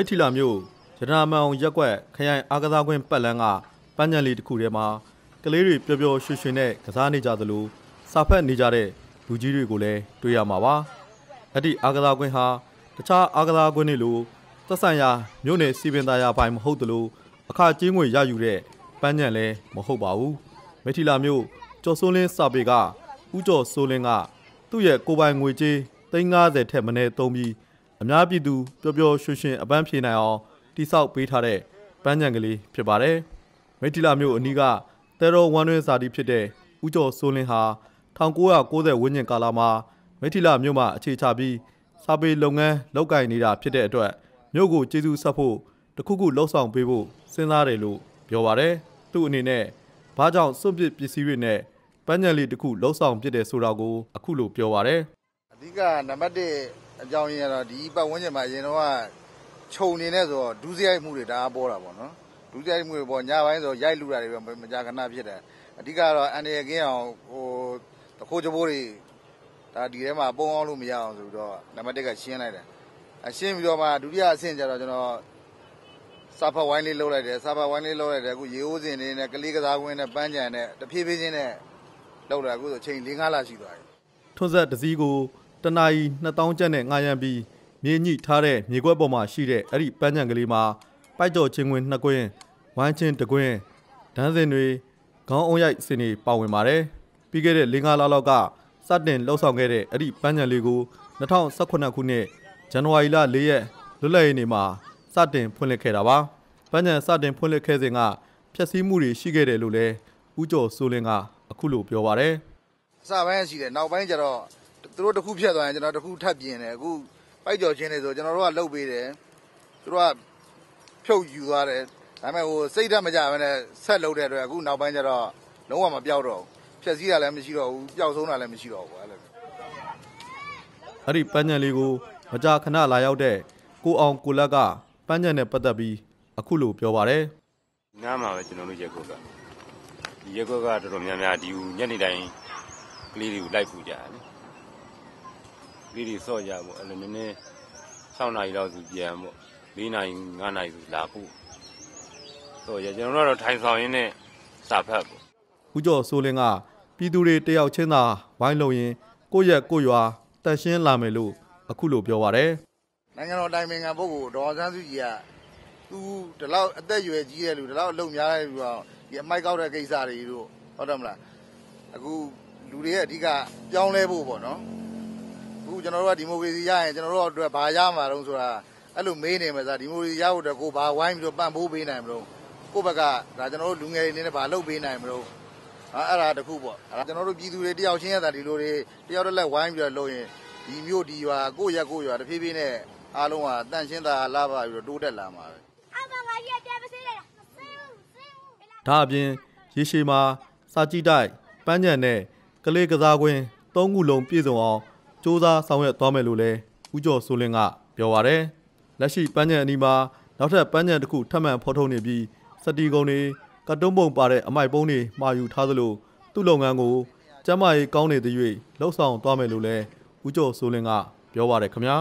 မိထီလာမြို့ရတနာမန်အောင်ရက်ကွက်ခရိုင်အားကစားကွင်းပတ်လန်းကပန်းညံလေးတစ်ခုထဲမှာကလေးတွေပျော်ပျော်ရွှင်ရွှင်နဲ့ကစားနေကြသလိုစာဖက်နေကြတဲ့လူကြီးတွေကိုလည်းတွေ့ရမှာပါအဲ့ဒီအားကစားကွင်းဟာတခြားအားကစားကွင်းတွေလိုသက်ဆိုင်ရာမြို့နယ်စီပင်သားရပိုင်းမဟုတ်သလိုအခါကျင်းငွေရယူတဲ့ပန်းညံလည်းမဟုတ်ပါဘူးမိထီလာမြို့ကျော်စိုးလင်းစာပေကဥကျော်စိုးလင်းကသူ့ရဲ့ကိုယ်ပိုင်ငွေကြေး350ထက်မနည်းသုံးပြီး အများပြည်သူပျော်ပျော်ရွှင်ရွှင်အပန်းဖြေနိုင်အောင်တိစောက်ပေးထားတဲ့ပန်းညံကလေးဖြစ်ပါတယ်မိထီလာမြို့အနီးကတဲရောဝမ်တွင်းစာတီဖြစ်တဲ့ဥကျော်စိုးလင်းဟာ1990ဝန်းကျင်ကာလမှာမိထီလာမြို့မှာအခြေချပြီးစာပေလုပ်ငန်းလုပ်ကိုင်နေတာဖြစ်တဲ့အတွက်မြို့ကိုကျေးဇူးဆက်ဖို့တခုခုလှုပ်ဆောင်ပေးဖို့စဉ်းစားတယ်လို့ပြောပါတယ်သူ့အနေနဲ့ဘာကြောင့်စွန့်ပစ်ပစ္စည်းတွေနဲ့ပန်းညံလေးတစ်ခုလှုပ်ဆောင်ပစ်တယ်ဆိုတာကိုအခုလိုပြောပါတယ်အဓိကနံပါတ်1 အကြောင်းရင်းကတော့ဒီပတ်ဝန်းကျင်မှာအရင်တော့ကခြုံနေနေဆိုတော့ဒူးစရိုက်မှုတွေဒါအားပေါ်တာပေါ့နော်ဒူးစရိုက်မှုတွေပေါ်ညပိုင်းဆိုရိုက်လူတာတွေပဲမကြာခဏဖြစ်တယ်အဓိကတော့အန်ဒီရကင်းအောင်ဟိုတခိုးကြဘိုးတွေဒါဒီထဲမှာပုံအောင်လို့မရအောင်ဆိုတော့နံပါတ်1ကရှင်းလိုက်တယ်အရှင်းပြီးတော့မှဒုတိယအဆင့်ကျတော့ကျွန်တော်စာဖတ်ဝိုင်းလေးလှုပ်လိုက်တယ်စာဖတ်ဝိုင်းလေးလှုပ်လိုက်တယ်အခုရေအိုးစင်လေးနဲ့ကလေးကစားကွင်းနဲ့ပန်းကြံနဲ့တဖြည်းဖြည်းချင်းနဲ့လှုပ်လာအခုဆိုချိန်၄၅လရှိသွားပြီထွန်းဆက်တစ်စီးကို တနာရီ2000ကျပ်နဲ့ငှားရမ်းပြီးမြေညှိထားတဲ့မြေကွက်ပေါ်မှာရှိတဲ့အဲ့ဒီပန်းညံကလေးမှာပိုက်ကြော်ချင်းခွင်နှစ်ကွင်းဝမ်းချင်းတစ်ကွင်းဒန်းစင်တွေခေါင်းအုံရိုက်စင်တွေပါဝင်ပါတယ်ပြီးခဲ့တဲ့၄၅လလောက်ကစတင်လှုပ်ဆောင်ခဲ့တဲ့အဲ့ဒီပန်းညံလေးကို2018ခုနှစ်ဇန်နဝါရီလ၄ရက်လွတ်လပ်ရေးနေ့မှာစတင်ဖွင့်လှစ်ခဲ့တာပါပန်းညံစတင်ဖွင့်လှစ်ခဲ့စဉ်ကဖျက်ဆီးမှုတွေရှိခဲ့တယ်လို့လည်းဦးကျော်စိုးလင်းကအခုလိုပြောပါတယ်အစပိုင်းရှိတယ်နောက်ပိုင်းကျတော့ သူတို့တစ်ခုဖြတ်သွားရင်ကျွန်တော်တစ်ခုထပ်ပြင်တယ်အခုပိုက်ကြော်ချင်းတွေဆိုကျွန်တော်တို့ကလှုပ်ပေးတယ်သူတို့ကဖြုတ်ယူသွားတယ်ဒါပေမဲ့ဟိုစိတ်ဓာတ်မကြဘဲနဲ့ဆက်လှုပ်တဲ့အတွက်အခုနောက်ပိုင်းကျတော့လုံးဝမပြောက်တော့ဘူးဖြက်စီးတာလည်းမရှိတော့ဘူးပျောက်ဆုံးတာလည်းမရှိတော့ဘူးအဲ့လိုအဲ့ဒီပန်းညံလေးကိုမကြာခဏလာရောက်တဲ့ကိုအောင်ကိုလက်ကပန်းညံနဲ့ပတ်သက်ပြီးအခုလိုပြောပါတယ်နားမှာပဲကျွန်တော်တို့ရက်ကွက်ကဒီရက်ကွက်ကတော်တော်များများဒီညနေတိုင်းကလေးတွေကိုလိုက်ပူကြတယ်က လေးတွေစော့ကြပေါ့အဲ့လိုနည်းနည်း6နာရီလောက်ဆိုပြန်ပေါ့4နာရီ5နာရီဆိုလာဖို့ဆိုရကျွန်တော်တို့ကတော့ထိုင်ဆောင်ရင်းနဲ့စာဖတ်ပေါ့ဦးကျော်စိုးလင်းကပြည်သူတွေတယောက်ချင်းသာဝိုင်းလုံရင်ကိုယ့်ရက်ကိုယ့်ရွာတန်ရှင်းလာမယ်လို့အခုလိုပြောပါတယ်နိုင်ငံတော်တိုင်ပင်ခံပုဂ္ဂိုလ်ဒေါ်အောင်ဆန်းစုကြည်ကသူဒီလောက်အသက်အရွယ်ကြီးတဲ့လူဒီလောက်အလုပ်များတဲ့လူကဒီအမိုက်ကောက်တဲ့ကိစ္စတွေတို့ဟုတ်တယ်မလားအခုလူတွေရဲ့အဓိကပြောင်းလဲဖို့ပေါ့နော် အခုကျွန်တော်တို့ကဒီမိုကရေစီရရင်ကျွန်တော်တို့အတွက်ဘာရမှာတုံးဆိုတာအဲ့လိုမေးနေမှာစားဒီမိုကရေစီရဖို့အတွက်ကိုဘာဝိုင်းပြီးတော့ပံ့ပိုးပေးနိုင်မလို့ကိုယ့်ဘက်ကဒါကျွန်တော်တို့လူငယ်တွေအနေနဲ့ဘာလုပ်ပေးနိုင်မလို့ဟာအဲ့ဒါတခုပေါ့အဲ့ဒါကျွန်တော်တို့ပြည်သူတွေတယောက်ချင်းရတာဒီလိုတွေတယောက်တစ်လက်ဝိုင်းပြီးတော့လုပ်ရင်ဒီမျိုးဒီရွာကိုယ့်ရက်ကိုယ့်ရွာတဖြည်းဖြည်းနဲ့အားလုံးကတန့်ရှင်းတာလာပါပြီးတော့တိုးတက်လာမှာပဲအမငါကြီးတဲမစေးလိုက်တာမစေးဘူးစေးဘူးဒါအပြင်ရေရှည်မှာစာကြည့်တိုက်ပန်းညံနဲ့ကလေးကစားကွင်းသုံးခုလုံးပြည့်စုံအောင် စ조사ဆောင်ရွက်သွားမယ်လို့လည်းဦးကျော်စိုးလင်းကပြောပါတယ်လက်ရှိပန်းညံအနီးမှာနောက်ထပ်ပန်းညံတစ်ခုထပ်မံဖော်ထုတ်နေပြီးစတီကုံတွေကတ်တုံးပုံပါတဲ့အမိုက်ပုံးတွေမှာယူထားသလိုသူ့လုပ်ငန်းကိုကျမ်းမာရေးကောင်းနေသရွေ့လှုပ်ဆောင်သွားမယ်လို့လည်းဦးကျော်စိုးလင်းကပြောပါတယ်ခင်ဗျာ